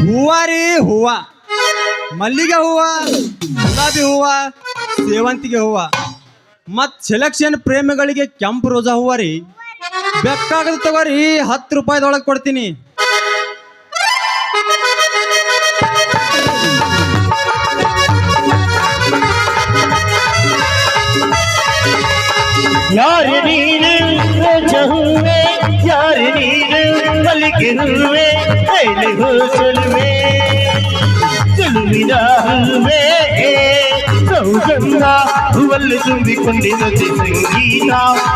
ಹೂವ ರೀ ಹೂವ. ಮಲ್ಲಿಗೆ ಹೂವ, ಗುಲಾಬಿ ಹೂವ, ಸೇವಂತಿಗೆ ಹೂವ. ಮತ್ ಸೆಲೆಕ್ಷನ್ ಪ್ರೇಮಿಗಳಿಗೆ ಕೆಂಪು ರೋಜಾ ಹೂವ ರೀ. ಬೇಕಾಗದ ತಗೋರಿ, ಹತ್ತು ರೂಪಾಯಿದೊಳಗೆ ಕೊಡ್ತೀನಿ. ಯಾರು ನೀನು? ಯಾರು ನೀನು? ಮಲ್ಲಿಗೆ ಹೂವೆ ಕೈಲಿಗೂ ಚೆಲುವೆ ಚೆಲುವಿನ ಹೂವೆ ಸೌಗಂಧ ಹೂವಲ್ಲಿ ತುಂಬಿಕೊಂಡಿದೆ ಸಂಗೀತ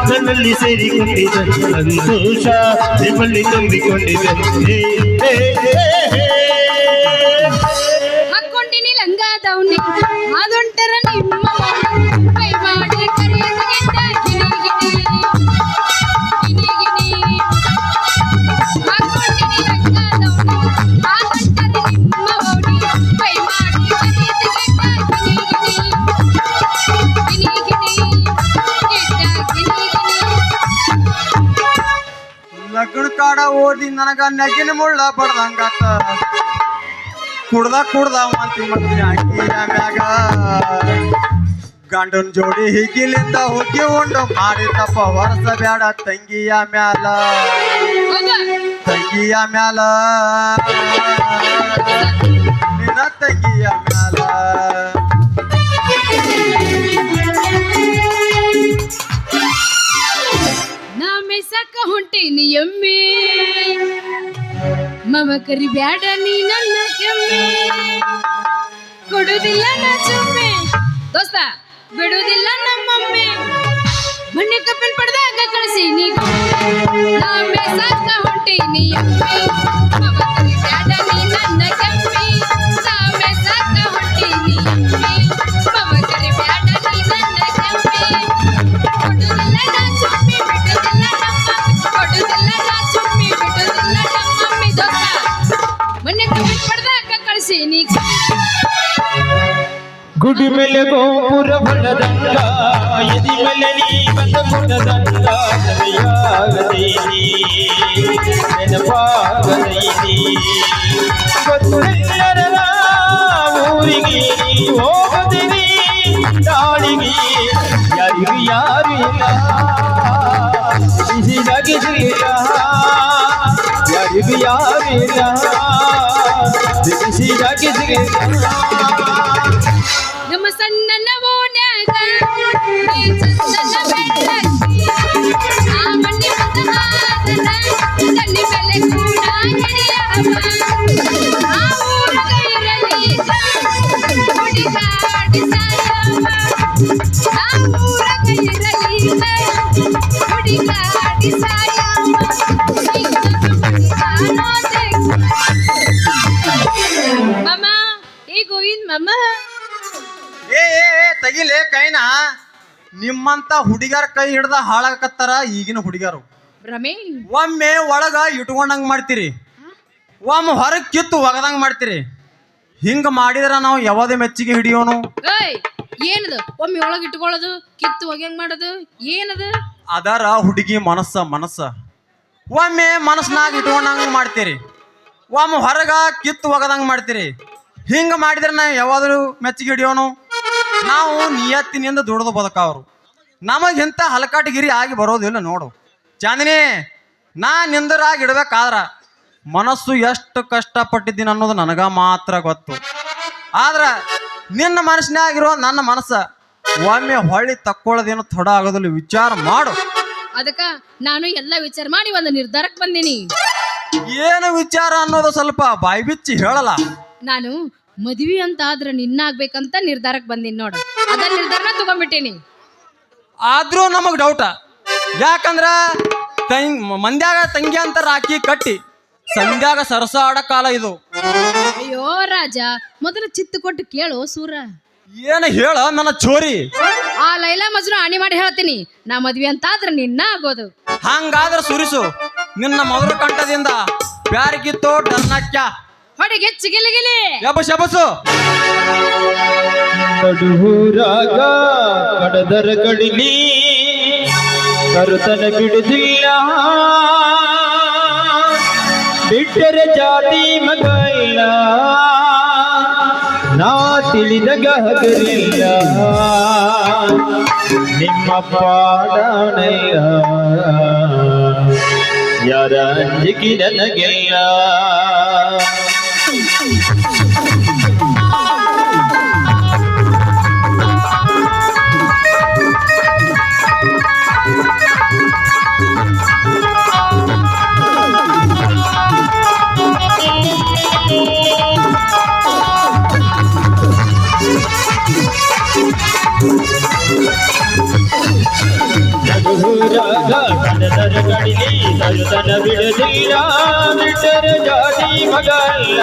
ನನ್ನಲ್ಲಿ ಸೇರಿಕೊಂಡಿದೆ ಸಂತೋಷ ನಿಮ್ಮಲ್ಲಿ ತುಂಬಿಕೊಂಡಿದೆ ಹೇ, ಹೇ, ಹೇ, ಹೇ. ಹಾಕೊಂಡಿನಿ ಲಂಗ ದೌನಿ ಅದೊಂಟರ ನಿಮ್ಮ ಕಾಡ ಓದಿ ನನಗ ನೆಗಿನ ಮುಳ್ಳ ಬಡ್ದಂಗಾತ ಕುಡ್ದ ಕುಡ್ದ ಮಂತಿ ಮ್ಯಾಗ. ಗಂಡನ್ ಜೋಡಿ ಹಿಗಿಲಿಂದ ಹುಗ್ಗಿ ಉಂಡು ಮಾಡಿ ತಪ್ಪ ವರ್ಷ ಬ್ಯಾಡ ತಂಗಿಯ ಮ್ಯಾಲ? ತಂಗಿಯ ಮ್ಯಾಲ. ನಿನ್ನ ತಂಗಿಯ ಹೊಂಟೀನಿ ಎಮ್ಮೆ. ಮಮ ಕರಿ ಬ್ಯಾಡ ನೀ ನನ್ನ ಕೆಮ್ಮೆ. ಕೊಡುದಿಲ್ಲ ನಾ ಚುಮ್ಮೆ. ದೋಸ್ತ ಬಿಡುದಿಲ್ಲ ನಮ್ಮಮ್ಮೆ ಮಣ್ಣೆ ಕಪ್ಪಿನ ಪಡೆದಾಗ ಕಳಿಸಿ ನೀ ಹೊಂಟೀನಿ ಎಮ್ಮೆ. ಮಮ ಕರಿ ಬ್ಯಾಡ ನೀ ಗುಡಿ ಮೇಲೆ ಗೋಪುರ ಬಲದಂಡ ಎದಿ ಮೇಲೆ ನೀ ಬಂದ ಮುಡದಂಡ ಸರಿಯಾಗದೈನಿ ನೆನಪಾಗದೈನಿ ಗೊತ್ತಿಲ್ಲದ ಊರಿಗೆ ನೀ ಹೋಗದಿರಿ ನಾಡಿಗೆ ಯಾರಿಗೂ ಯಾರು ಇಲ್ಲ ಬಿಸಿಲಾಗಿರಲಿಲ್ಲ ಯಾರಿಗೂ ಯಾರು ಇಲ್ಲ ಬಿಸಿಲಾಗಿರಲಿಲ್ಲ ಕೈನ ನಿಮ್ಮಂತ ಹುಡುಗರ ಕೈ ಹಿಡ್ದ ಹಾಳಾಗತ್ತಾರ ಈಗಿನ ಹುಡುಗರು ಒಮ್ಮೆ ಒಳಗ ಇಟ್ಕೊಂಡಂಗ್ ಮಾಡ್ತೀರಿ. ಒಮ್ಮೆ ಹೊರಗೆ ಕಿತ್ತು ಒಗದಂಗ್ ಮಾಡ್ತೀರಿ. ಹಿಂಗ ಮಾಡಿದ್ರ ನಾವು ಯಾವದೇ ಮೆಚ್ಚಿಗೆ ಹಿಡಿಯೋನು? ಏಯ್ ಏನದು? ಒಮ್ಮೆ ಒಳಗೆ ಇಟ್ಕೊಳ್ಳೋದು ಕಿತ್ತು ಒಗ್ಯಂಗ್ ಮಾಡೋದು ಏನದು? ಅದರ ಹುಡುಗಿ ಮನಸ್ಸ ಮನಸ್ಸ. ಒಮ್ಮೆ ಮನಸ್ನಾಗ ಇಟ್ಕೊಂಡಂಗ್ ಮಾಡ್ತೀರಿ. ಒಮ್ಮೆ ಹೊರಗ ಕಿತ್ತು ಒಗದಂಗ್ ಮಾಡ್ತೀರಿ. ಹಿಂಗ ಮಾಡಿದ್ರೆ ನಾವು ಯಾವಾದ್ರೂ ಮೆಚ್ಚಿಗೆ ಹಿಡಿಯೋನು? ನಾವು ನಿಯತ್ತಿನಿಂದ ದುಡಿದು ಬದುಕವ್ರು. ನಮಗೆ ಇಂಥ ಹಲಕಾಟಗಿರಿ ಆಗಿ ಬರೋದಿಲ್ಲ ನೋಡು. ಚಾಂದಿನಿ ನಾ ನಿಂದರಾಗಿ ಇಡ್ಬೇಕಾದ್ರ ಮನಸ್ಸು ಎಷ್ಟು ಕಷ್ಟಪಟ್ಟಿದ್ದೀನಿ ಅನ್ನೋದು ನನಗ ಮಾತ್ರ ಗೊತ್ತು. ಆದ್ರ ನಿನ್ನ ಮನಸ್ಸಿನಾಗಿರೋ ನನ್ನ ಮನಸ್ಸ ಒಮ್ಮೆ ಹೊಳ್ಳಿ ತಕ್ಕೊಳ್ಳೋದೇನು ತಡ ಆಗೋದಿಲ್ಲ ವಿಚಾರ ಮಾಡು. ಅದಕ್ಕ ನಾನು ಎಲ್ಲ ವಿಚಾರ ಮಾಡಿ ಒಂದು ನಿರ್ಧಾರಕ್ಕೆ ಬಂದೀನಿ. ಏನು ವಿಚಾರ ಅನ್ನೋದು ಸ್ವಲ್ಪ ಬಾಯಿ ಬಿಚ್ಚಿ ಹೇಳಲ್ಲ. ನಾನು ಮದ್ವಿ ಅಂತ ಆದ್ರೆ ನಿನ್ನಾಗ್ಬೇಕಂತ ನಿರ್ಧಾರಕ್ಕೆ ಬಂದೀನಿ ನೋಡು. ಅದನ್ನ ನಿರ್ಧಾರನ ತಗೊಂಡ್ಬಿಟ್ಟಿನಿ. ಆದ್ರೂ ನಮಗ್ ಡೌಟ ಯಾಕಂದ್ರ ತಂಗ್ ಮಂದ್ಯಾಗ ತಂಗಿ ಅಂತ ರಾಖಿ ಕಟ್ಟಿ ಸಂಧ್ಯಾಗ ಸರಸ ಆಡ ಕಾಲ ಇದು. ಅಯ್ಯೋ ರಾಜ ಮೊದಲು ಚಿತ್ತ ಕೊಟ್ಟು ಕೇಳು ಸೂರ. ಏನು ಹೇಳ ನನ್ನ ಚೋರಿ? ಆ ಲೈಲಾ ಮಜ್ನು ಆಣಿ ಮಾಡಿ ಹೇಳ್ತೀನಿ ನಾ ಮದ್ವಿ ಅಂತ ಆದ್ರೆ ನಿನ್ನ ಆಗೋದು ಹಂಗಾದ್ರ ಸುರಿಸು. ನಿನ್ನ ಮೊದಲ ಕಂಠದಿಂದ ಬ್ಯಾರಿಗಿತ್ತೋ ಡರ್ನಕ್ಯ ಹೊಡೆಗೆ ಚಿಗಿಲಿಗಿಲಿ. ಯಬ ಶಬಸು. ಕಡುಹೂರಾಗ ಕಡದರ ಕಡಿಲಿ ಕರುತನ ಬಿಡುದಿಲ್ಲ. ಬಿಟ್ಟರೆ ಜಾತಿ ಮಗ ಇಲ್ಲ. ನಾ ತಿಳಿದ ಗಹಗರಿಲ್ಲ. ನಿಮ್ಮ ಪಾಡಣಯ್ಯ. ಯಾರ ಅಂಜಿಕೆ ನನಗೆಲ್ಲ. ಮಗಲ್ಲ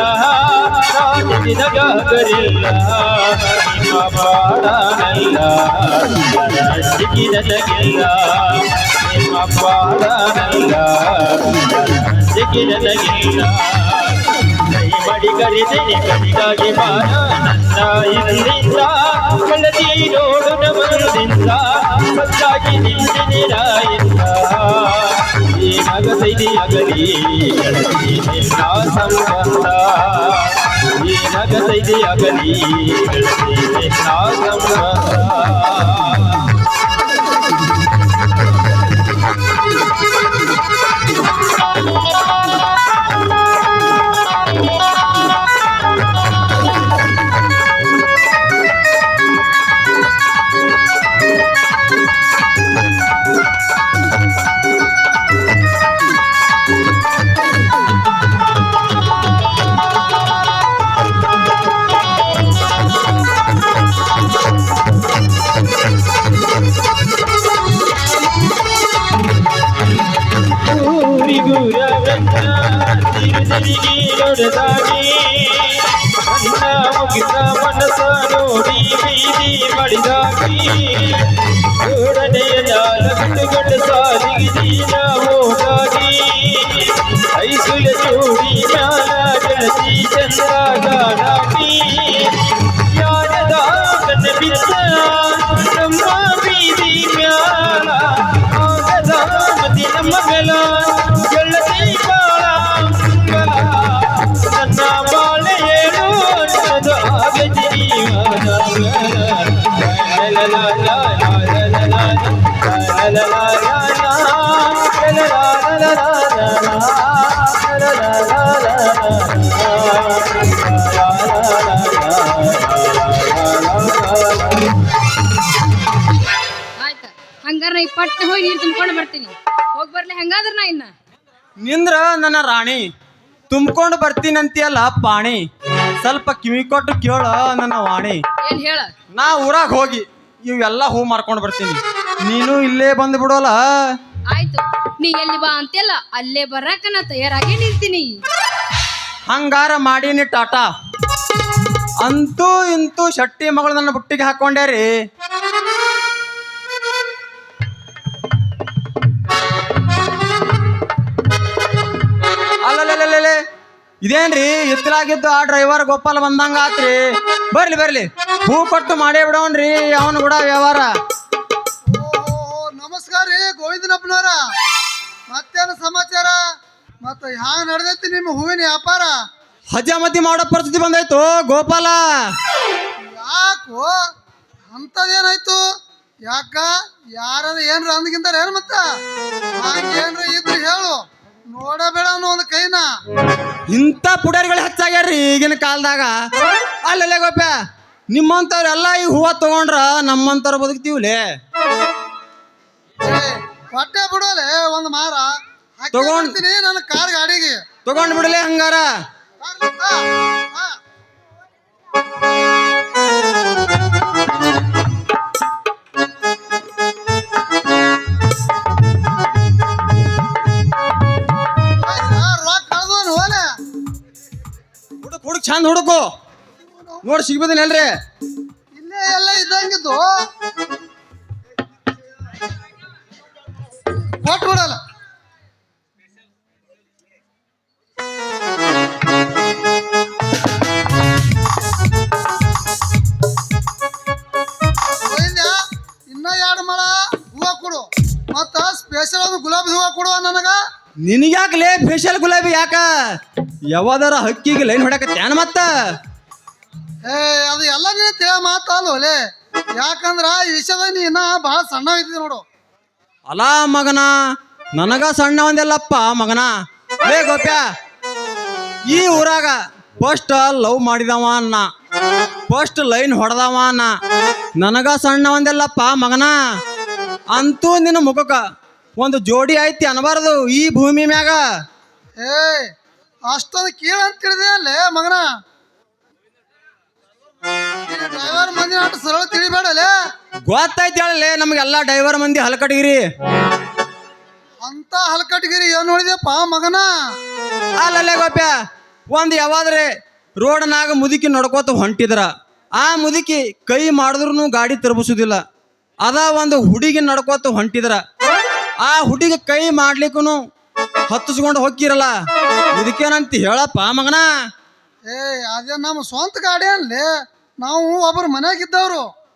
ರಾಜನಿದ ಗರಿಲ್ಲ ನಿಮ್ಮ ಪಾಡನಲ್ಲ ಸಿಕ್ಕಿದಗಿಲ್ಲ ನಿಮ್ಮ ಪಾಡನಲ್ಲ ಸಿಕ್ಕಿದಗಿಲ್ಲ ಕೈ ಮಡಿ ಕರೆದೇನೆ ಕನಿಗಾಗಿ ಬಾರ ನನ್ನ ಇಲ್ಲಿಂದ ಗೆಳತಿ ನೋಡು ನಮರುದಿಂದ ಸತ್ತಾಗಿ ನಿಂತಿನಿರಾಯಿಂದ ಏನಾಗತೈತಿ ಅಗಲಿ ಗೆಳತಿ ನಿನ್ನ ಸಂಬಂಧ ಏನಾಗತೈತಿ ಅಗಲಿ ಗೆಳತಿ ನಿನ್ನ ಸಂಬಂಧ ಬಿಟ್ಟುಗಂಡ ಸಾಲಿಗೆ ದೀನ ಹೋಗಾಗಿ ಐಸುಲ ಜೋಡಿ ಮ್ಯಾಲ ಗೆಳತಿ ಚಂದ್ರಾಗಿ ಯಾರದ ಕಣ್ಣ ಬಿದ್ದ ನಮ್ಮ ಬೀದಿ ಮ್ಯಾಲ ಆಗದ ಮದಿನ ಮಗಳ ಗೆಳತಿ ಹಂಗಾರ ಈ ಪಟ್ನೆ ಹೋಗಿ ನೀರು ತುಂಬ್ಕೊಂಡು ಬರ್ತೀನಿ. ಹೋಗಿ ಬರ್ಲಿ ಹಂಗಾದ್ರ ನಾ ಇನ್ನ? ನಿಂದ್ರ ನನ್ನ ರಾಣಿ ತುಂಬ್ಕೊಂಡು ಬರ್ತೀನಂತಿಯಲ್ಲ ಪಾಣಿ. ಸ್ವಲ್ಪ ಕಿವಿ ಕೊಟ್ಟು ಕೇಳ ನನ್ನ ವಾಣಿ. ಏನ್ ಹೇಳ? ನಾ ಊರಾಗ ಹೋಗಿ ಇವೆಲ್ಲ ಹೂ ಮಾರ್ಕೊಂಡು ಬರ್ತೀನಿ. ನೀನು ಇಲ್ಲೇ ಬಂದು ಬಿಡೋಲ್ಲ ಆಯ್ತು. ನೀ ಎಲ್ಲಿ ಬಾ ಅಂತೆಲ್ಲ ಅಲ್ಲೇ ಬರಾಕ ನಾ ತಯಾರಾಗಿ ನಿಲ್ತೀನಿ. ಹಂಗಾರ ಮಾಡೀನಿ ಟಾಟಾ. ಅಂತೂ ಇಂತೂ ಶೆಟ್ಟಿ ಮಗಳು ನನ್ನ ಬುಟ್ಟಿಗೆ ಹಾಕೊಂಡ್ಯಾರಿ ಅಲ್ಲಲ್ಲೇ ಇದೇನ್ರಿ? ಎತ್ತಲಾಗಿದ್ದು ಆ ಡ್ರೈವರ್ ಗೋಪಾಲ ಬಂದಂಗ ಆತ್ರಿ ಬರ್ಲಿ ಬರ್ಲಿ. ಹೂ ಕೊಟ್ಟು ಮಾಡೇ ಬಿಡೋನ್ರಿ ಅವನು ಕೂಡ ವ್ಯವಹಾರ. ರೀ ಗೋವಿಂದನಪ್ಪನವರ? ಮತ್ತೇನು ಸಮಾಚಾರ? ಮತ್ತೆ ಹ್ಯಾಂಗ ನಡೆದೈತಿ ನಿಮ್ಮ ಹೂವಿನ ವ್ಯಾಪಾರ? ಹಜಮತಿ ಮಾಡೋ ಪರಿಸ್ಥಿತಿ ಬಂದಾಯ್ತು ಗೋಪಾಲ? ಯಾಕೋ ಅಂಥದ್ದೇನಾಯ್ತು? ಯಾಕ? ಯಾರ ಏನ್ರ ಅಂದ್ಗಿಂತಾರ ಏನು ಮತ್ತ? ಏನ್ರ ಇದ್ರು ಹೇಳು. ನೋಡಬೇಡ ಅನ್ನೋ ಒಂದು ಕೈನ. ಇಂಥ ಪುಡಾರಿಗಳು ಹೆಚ್ಚಾಗ್ಯಾರ್ರಿ ಈಗಿನ ಕಾಲದಾಗ. ಅಲ್ಲಲ್ಲೇ ಗೋಪ್ಯ ನಿಮ್ಮಂಥವ್ರೆಲ್ಲ ಈ ಹೂವ ತಗೊಂಡ್ರ ನಮ್ಮಂಥವ್ರು ಬದುಕ್ತೀವ್ಲೇ? ಹೊಟ್ಟೆ ಬಿಡೋಲೆ ಒಂದು ಮಾರ. ತಗೊಂಡ್- ಬಿಡ್ತೀನಿ ನನ್ನ ಕಾರ್ ಗಾಡಿಗೆ. ತಗೊಂಡ್ ಬಿಡಲೇ ಹಂಗಾರ? ರೊಕ್ಕ ಕಳ್ದೋನು ಹೋಲೆ ಹುಡುಕ್ ಹುಡುಕ್ ಚಂದ ಹುಡುಕು. ನೋಡಿ ಸಿಗ್ಬೋದಿಲ್ಲ ಅಲ್ರಿ. ಇಲ್ಲೇ ಎಲ್ಲ ಇದ್ದಂಗಿದ್ದು. ಬಿಡಲ್ಲ ಇನ್ನ ಎರಡು ಮಳ ಹೂವ ಕೊಡು. ಮತ್ತ ಸ್ಪೆಷಲ್ ಒಂದು ಗುಲಾಬಿ ಹೂವ ಕೊಡುವ ನನಗ. ನಿನಗ್ಯಾಕಲೇ ಫೇಶಿಯಲ್ ಗುಲಾಬಿ ಯಾಕ? ಯಾವಾದಾರ ಹಕ್ಕಿಗೆ ಲೈನ್ ಹೊಡಕತ್ತೇನ ಮತ್ತ? ಏ ಅದು ಎಲ್ಲ ನೀನು ತಿಳ ಮಾತಲ್ಲ ಯಾಕಂದ್ರ ಈ ವಿಷಯದಾಗ ನೀ ಇನ್ನ ಭಾಳ ಸಣ್ಣ ಇದ್ದಿ ನೋಡು. ಅಲ ಮಗನ, ನನಗ ಸಣ್ಣ ಒಂದೆಲ್ಲಪ್ಪ ಮಗನ. ಏ ಗೋಪ್ಯ, ಈ ಊರಾಗ ಫಸ್ಟ್ ಲವ್ ಮಾಡಿದವ ಅನ್ನ. ಫಸ್ಟ್ ಲೈನ್ ಹೊಡೆದವ ಅನ್ನ. ನನಗ ಸಣ್ಣ ಒಂದೆಲ್ಲಪ್ಪ ಮಗನ. ಅಂತೂ ನಿನ್ನ ಮುಖಕ್ಕ ಒಂದು ಜೋಡಿ ಐತಿ ಅನ್ಬಾರದು ಈ ಭೂಮಿ ಮ್ಯಾಗ. ಏ ಅಷ್ಟೊಂದು ಕೀಳಂತ ತಿಳಿದೆ ಅಲ್ಲೇ ಮಗನ. ಡ್ರೈವರ್ ಮಂದಿ ನಾಟ ಸರಳ ತಿಳಿಬೇಡಲೆ? ಗೊತ್ತಾಯ್ತು ಹೇಳಲೆ ನಮಗೆಲ್ಲ ಡೈವರ್ ಮಂದಿ ಹಲಕಟಗಿರಿ ಅಂತ ಹಲಕಟಗಿರಿ ಏನ್ ನೋಡಿದೆಪ್ಪ ಮಗನ? ಅಲ್ಲಲ್ಲೇ ಗೋಪ್ಯ ಒಂದು ಯಾವಾದ್ರೆ ರೋಡ್ನಾಗ ಮುದುಕಿ ನಡ್ಕೋತ ಹೊಂಟಿದ್ರ ಆ ಮುದುಕಿ ಕೈ ಮಾಡಿದ್ರು ಗಾಡಿ ತಿರುಗಿಸೋದಿಲ್ಲ. ಅದ ಒಂದು ಹುಡುಗಿ ನಡ್ಕೋತ ಹೊಂಟಿದ್ರ ಆ ಹುಡುಗಿ ಕೈ ಮಾಡ್ಲಿಕ್ಕೂ ಹತ್ತಿಸ್ಕೊಂಡು ಹೋಗಿರಲ್ಲ ಇದಕ್ಕೇನಂತ ಹೇಳಪ್ಪ ಮಗನ. ಏ ಅದೇ ನಮ್ಮ ಸ್ವಂತ ಗಾಡಿ ಅಲ್ಲೇ ನಾವು ಒಬ್ಬರು ಮನ್ಯಾಗಿದ್ದವ್ರು.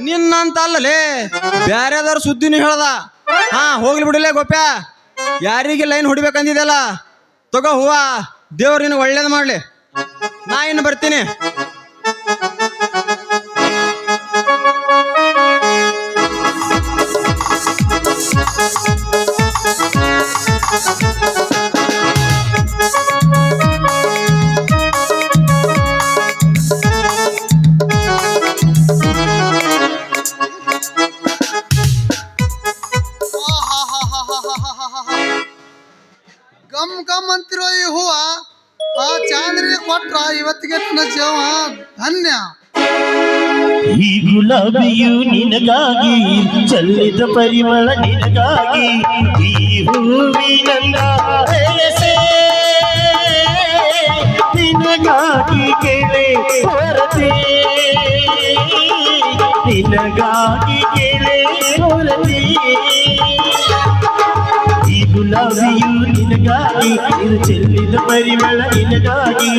ನಿನ್ನಂತ ಅಲ್ಲಲೇ ಬ್ಯಾರೆದವ್ರ ಸುದ್ದಿನೂ ಹೇಳ್ದ. ಹಾ, ಹೋಗ್ಲಿ ಬಿಡಲೇ ಗೋಪ್ಯ. ಯಾರಿಗೆ ಲೈನ್ ಹೊಡಿಬೇಕಂದಿದೆಲ್ಲ ತಗೋ ಹೂವ. ದೇವ್ರು ನಿನಗೆ ಒಳ್ಳೇದು ಮಾಡ್ಲಿ. ನಾ ಇನ್ನು ಬರ್ತೀನಿ. ಕೊಟ್ರ ಇವತ್ತಿಗೆ ನನ್ನ ಜೀವ ಧನ್ಯ. ಈ ಗುಲಾಬಿಯು ನಿನಗಾಗಿ, ಚಲ್ಲಿದ ಪರಿಮಳ ನಿನಗಾಗಿ, ಈ ಹೂವಿನಲ್ಲ ನಿನಗಾಗಿ ಕೇಳೆ ಹೊರತೆ ನಿನಗಾಗಿ ಕೇಳೆ ಹೊರತೆ ಈ ಗುಲಾಬಿಯು ನಿನಗಾಗಿ ಇದು ಚೆಲ್ಲಿದ ಪರಿಮಳ ನಿನಗಾಗಿ.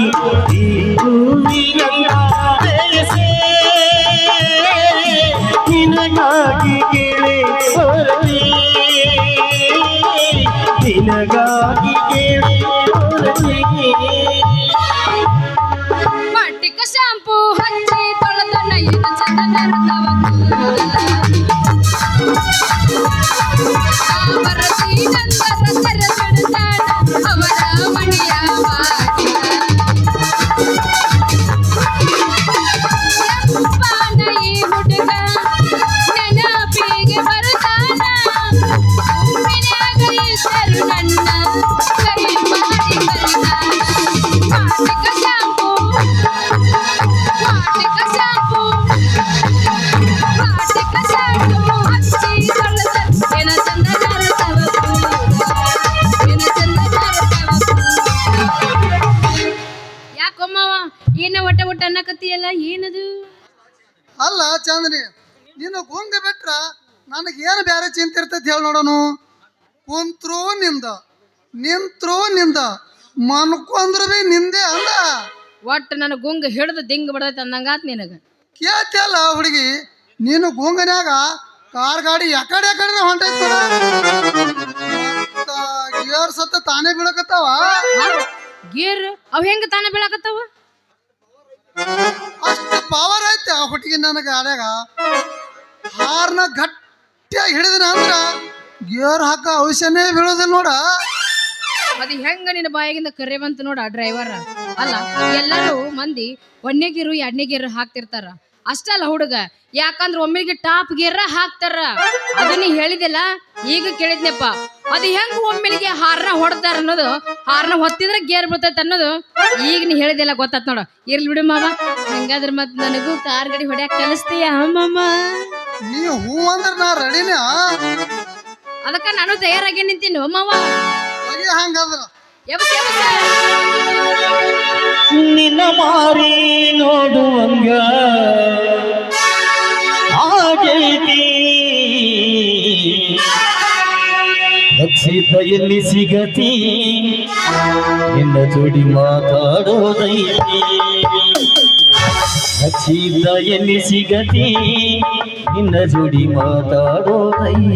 ಈ ಬಯಸೆ ನಿನಗಾಗಿ ಕೇಳೆ ಹೊರತೆ. ನಿನಗಾಗಿ ಕೇಳೆ ಹೊರತೆ ಬೇರೆ ಹೇಳಿ ನೋಡೋನು? ಕುಂತ್ರೂ ನಿಂದ ನಿಂತ್ರೂ ನಿಂದ ಮನ್ಕೊಂಡ್ರು ಬಿ ನಿಂದೆ ಅಂದ. ಒಟ್ಟು ನನ್ನ ಗುಂಗ ಹಿಡ್ದು ದಿಂಗ್ ಬಿಡೈತೆ ಅಂದಂಗಾತ್ ನಿನಗ. ಕೇಳ್ತಿಯಲ್ಲ ಹುಡುಗಿ? ನೀನು ಗುಂಗನ್ಯಾಗ ಕಾರ್ ಗಾಡಿ ಯಾಕಡೆ ಯಾಕಡೆ ಹೊಂಟೈತಿ ಸತ್ತ ತಾನೇ ಬೀಳಕತ್ತಾವ? ಗೇರ್ ಅವ್ ಹೆಂಗ ತಾನೇ ಬೀಳಾಕತ್ತಾವ? ಅಷ್ಟ ಪವರ್ ಐತೆ ಆ ಹುಡುಗಿ ನನ್ನ ಗಾಡ್ಯಾಗ ಹಾರ್ನ ಗಟ್ಟಿಯಾಗಿ ಹಿಡಿದಿನ ಅಂದ್ರ ಗಿಯರ್ ಹಾಕ ಔಷಧನೇ ಬೀಳೋದಿಲ್ಲ ನೋಡ. ಅದು ಹೆಂಗ ನಿನ್ನ ಬಾಯಾಗಿಂದ ಕರೆ ಬಂತು ನೋಡ ಡ್ರೈವರ್ ಅಲ್ಲ, ಎಲ್ಲರೂ ಮಂದಿ ಒಂದನೇ ಗೀರು, ಎರಡನೇ ಗೀರು ಹಾಕ್ತಿರ್ತಾರ. ಅಷ್ಟಲ್ಲ ಹುಡುಗ, ಯಾಕಂದ್ರ ಒಮ್ಮೆಗೆ ಟಾಪ್ ಗೇರ ಹಾಕ್ತಾರ. ಅದನ್ನ ಹೇಳಿದಿಲ್ಲ ಈಗ ಕೇಳಿದ್ನಪ್ಪ. ಅದು ಹೆಂಗ್ ಒಮ್ಮೆಗೆ ಹಾರ್ನ ಹೊಡ್ತಾರ ಅನ್ನೋದು, ಹಾರ್ನ ಹೊತ್ತಿದ್ರೆ ಗೇರ್ ಬರ್ತೈತೆ ಅನ್ನೋದು ಈಗ ನೀ ಹೇಳಿದಿಲ್ಲ ಗೊತ್ತಾತ್ ನೋಡ. ಇರ್ಲಿ ಬಿಡು ಮಾವ, ಹಂಗಾದ್ರ ಮತ್ ನನಗೂ ಕಾರ್ ಗಡಿ ಹೊಡ್ಯಾಕ ಕಲಿಸ್ತೀಯ ಮಾಮ ನೀ ಹೂ ಅಂದ್ರ ನಾ ರೆಡಿನೇ ಅದಕ್ಕ ನಾನು ತಯಾರಾಗಿ ನಿಂತೀನಿ ಹೋಮವ್ವ ಹೋಗಿ ಹಂಗಂದ್ರ ಎಬ್ಸ್ ಎಬ್ಸ್. ನಿನ್ನ ಮಾರಿ ನೋಡುವಂಗ. ಆಗೈತಿ ರಕ್ಷಿತ ಎಲ್ಲಿ ಸಿಗತಿ? ನಿನ್ನ ಜೋಡಿ ಮಾತಾಡೋದೈತಿ. ರಕ್ಷಿತ ಎಲ್ಲಿ ಸಿಗತಿ? ನಿನ್ನ ಜೋಡಿ ಮಾತಾಡೋದೈತಿ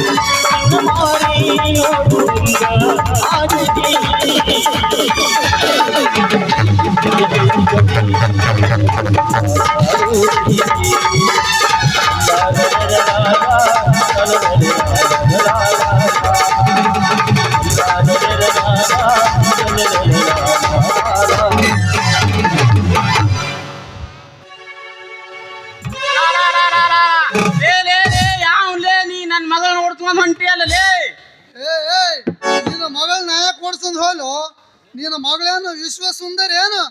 ನಿನ್ನ ಮಗಳೇನು ವಿಶ್ವ ಸುಂದರ ಏನು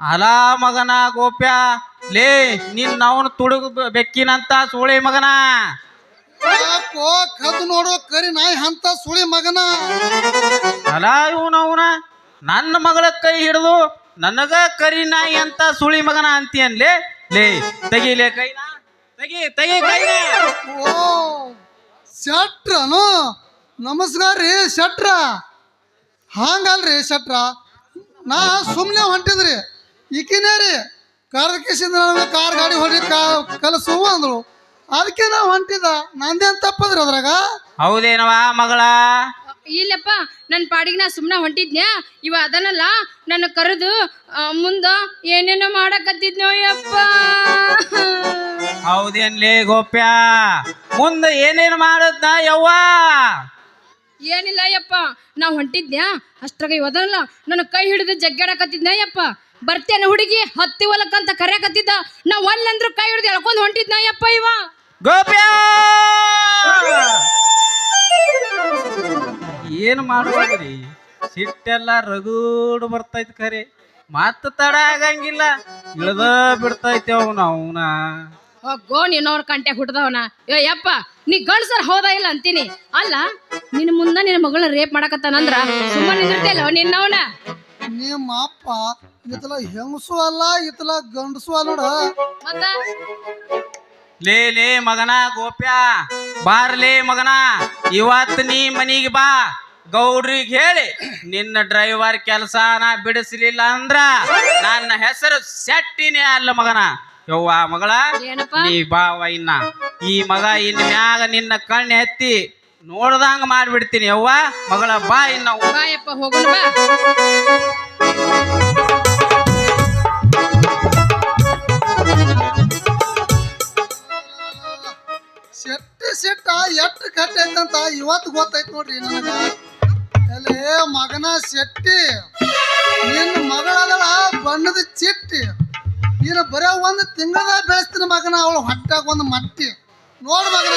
ಅಲ ಮಗನ ಗೋಪ್ಯ ಲೇ ನಿನ್ನ ಅವನು ತುಡುಗು ಬೆಕ್ಕಿನಂತ ಸುಳಿ ಮಗನ. ಯಾಕೋ ಕದ್ದು ನೋಡೋ ಕರಿ ನಾಯಿ ಅಂತ ಸುಳಿ ಮಗನ? ಅಲ ಇವನವನ ನನ್ನ ಮಗಳ ಕೈ ಹಿಡಿದು ನನಗ ಕರಿ ನಾಯಿ ಅಂತ ಸುಳಿ ಮಗನ ಅಂತೀಯನ್ ಲೇ ಲೇ ತೆಗಿಲೇ ಕೈನ ತೆಗಿ ತೆಗಿ ಕೈನ. ಓ ಶೆಟ್ರನು? ನಮಸ್ಕಾರ ರೀ ಶೆಟ್ರ. ಹಾಂಗಲ್ರಿ ಶೆಟ್ರ? ನಾ ಸುಮ್ಮನೆ ಹೊಂಟಿದ್ರಿ. ಈಕಿನೇ ರೀ. ಕಾರ್ದಕೇಶಿಂದ ನನಗೆ ಕಾರ್ ಗಾಡಿ ಹೊಡಿ ಕಾ ಕಲಸು ಅಂದ್ರು. ಅದಕ್ಕೆ ನಾ ಹೊಂಟಿದ ನಂದೇನ್ ತಪ್ಪದ್ರಿ ಅದ್ರಾಗ? ಹೌದೇನವಾ ಮಗಳ? ಇಲ್ಲಪ್ಪ ನನ್ನ ಪಾಡಿಗೆ ನಾ ಸುಮ್ಮನೆ ಹೊಂಟಿದ್ನ್ಯಾ? ಇವ ಅದನ್ನಲ್ಲ ನನ್ನ ಕರೆದು ಮುಂದ ಏನೇನೋ ಮಾಡಕತ್ತಿದ್ನೋ ಯಪ್ಪ ಹೌದೇನ್ಲೇ ಗೋಪ್ಯ? ಮುಂದೆ ಏನೇನು ಮಾಡದ್ನ ಯವ್ವ? ಏನಿಲ್ಲ ಯಪ್ಪ ನಾ ಹೊಂಟಿದ್ನ್ಯಾ? ಅಷ್ಟ್ರಾಗ ಇವದಲ್ಲ, ನನ್ನ ಕೈ ಹಿಡಿದು ಜಗ್ಗಾಡಕತ್ತಿದ್ನ ಯಪ್ಪ? ಬರ್ತೇನೆ ಹುಡುಗಿ, ಹತ್ತಿ ಹೊಲಕ್ಕಂತ ಕರೆಯಕತ್ತಿದ್ದ ನಾ ಒಲ್ಲಂದ್ರ ಕೈ ಹಿಡಿದು ಎಳ್ಕೊಂಡು ಹೊಂಟಿದ್ನ ಯಪ್ಪ ಇವ? ಗೋಪ್ಯ! ಏನು ಮಾಡುವಾಗ್ರಿ ಸಿಟ್ಟೆಲ್ಲ ರಗೂಡು ಬರ್ತೈತಿ ಖರೆ. ಮತ್ತ ತಡ ಆಗಂಗಿಲ್ಲ. ಇಳ್ದ ಬಿಡ್ತೈತೆ ಅವನ ಅವನ. ಗೋ ನಿನ್ನವ್ರ ಕಂಟೆ ಹುಡ್ದವನ ಏ ಯಪ್ಪ ನೀ ಗಂಡ್ಸರ್ ಹೌದಾ ಇಲ್ಲ ಅಂತೀನಿ. ಅಲ್ಲ ನಿನ್ನ ಮುಂದ ನಿನ್ನ ಮಗಳನ್ನ ರೇಪ್ ಮಾಡಕತ್ತಾನಂದ್ರ ಸುಮ್ಮನೆ ನಿಂದಿರ್ತಿಯಲ್ಲ ನಿನ್ನವನ? ನಿಮ್ಮ ಅಪ್ಪ ಇತಲ ಹೆಂಗಸು ಅಲ್ಲ ಇತ್ಲ ಗಂಡಸು ಅಲ್ಲ ನೋಡ. ಮತ್ತ? ಲೇ ಲೇ ಮಗನ ಗೋಪ್ಯ ಬಾರ್ಲೇ ಮಗನ ಇವತ್ ನೀ ಮನಿಗೆ ಬಾ. ಗೌಡ್ರಿಗೆ ಹೇಳಿ ನಿನ್ನ ಡ್ರೈವರ್ ಕೆಲಸ ನಾ ಬಿಡಿಸ್ಲಿಲ್ಲ ಅಂದ್ರ ನನ್ನ ಹೆಸರು ಸೆಟ್ಟಿನೇ ಅಲ್ಲ ಮಗನ. ಯವ್ವ ಮಗಳ ಏನಪ್ಪ? ನೀ ಬಾವ ಇನ್ನ. ಈ ಮಗ ಇನ್ ಮ್ಯಾಗ ನಿನ್ನ ಕಣ್ಣು ಎತ್ತಿ ನೋಡ್ದಂಗ ಮಾಡ್ಬಿಡ್ತೀನಿ ಯವ್ವ. ಮಗಳ ಬಾ ಇನ್ನ. ಬಾಯಪ್ಪ ಹೋಗೋಣ ಬಾ. ಶೆಟ್ಟಿ ಸಿಟ್ಟ ಎಟ್ಟು ಕಟ್ಟಿ ಐತಂತ ಇವತ್ತು ಗೊತ್ತೈತ್ ನೋಡ್ರಿ ನನಗೆ. ಅಲ್ಲೇ ಮಗನ ಶೆಟ್ಟಿ ನಿನ್ನ ಮಗಳಲ್ಲ ಬಣ್ಣದ ಚಿಟ್ಟಿ. ನೀನು ಬರೋ ಒಂದು ತಿಂಗಳ ಬೆಳೆಸ್ತೀನಿ ಮಗನ ಅವಳು ಹೊಟ್ಟಾಗ ಒಂದು ಮಟ್ಟಿ. ನೋಡ್ಬೇಕು